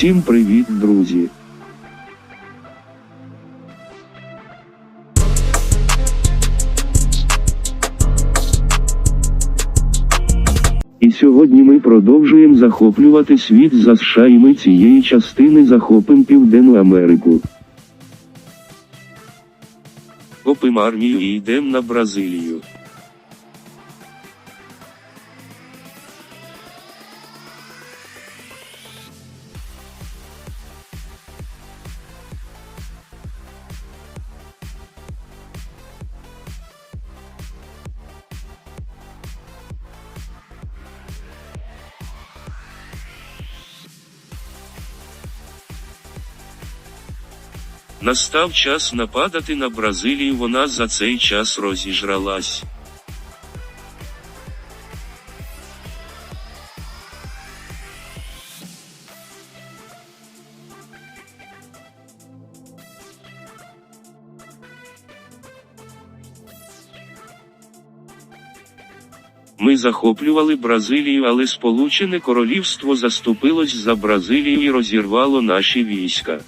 Всім привіт, друзі! І сьогодні ми продовжуємо захоплювати світ за США і ми цієї частини захопимо Південну Америку. Копимо армію і йдемо на Бразилію. Настав час нападати на Бразилію, вона за цей час розіжралась. Ми захоплювали Бразилію, але Сполучене Королівство заступилось за Бразилію і розірвало наші війська.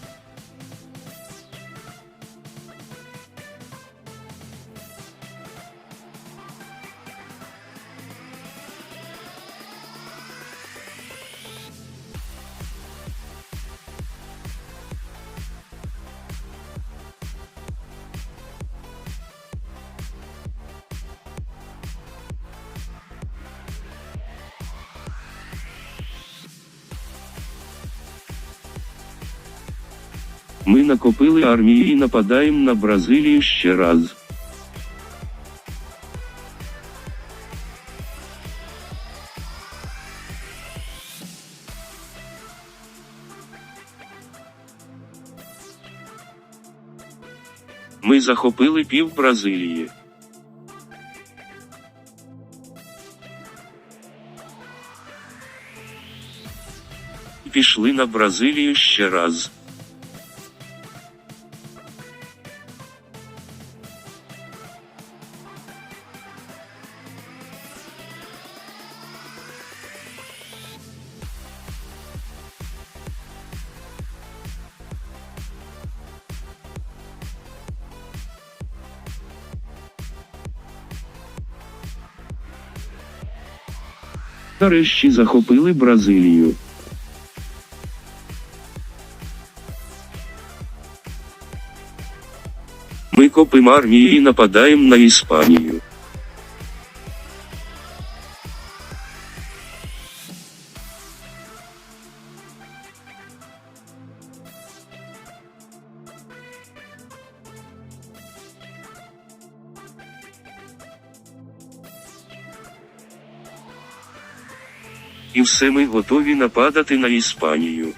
Ми накопили армію і нападаємо на Бразилію ще раз. Ми захопили пів Бразилії. Пішли на Бразилію ще раз. Нарешті захопили Бразилію. Ми копимо армії і нападаємо на Іспанію. І все ми готові нападати на Іспанію.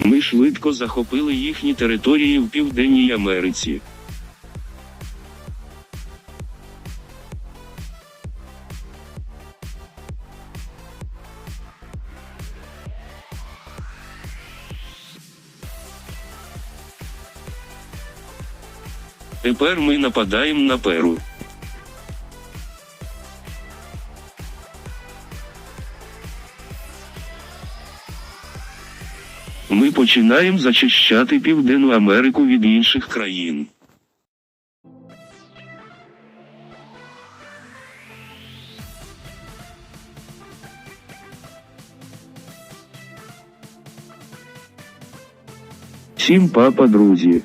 Ми швидко захопили їхні території в Південній Америці. Тепер ми нападаємо на Перу. Ми починаємо зачищати Південну Америку від інших країн. Всім папа, друзі.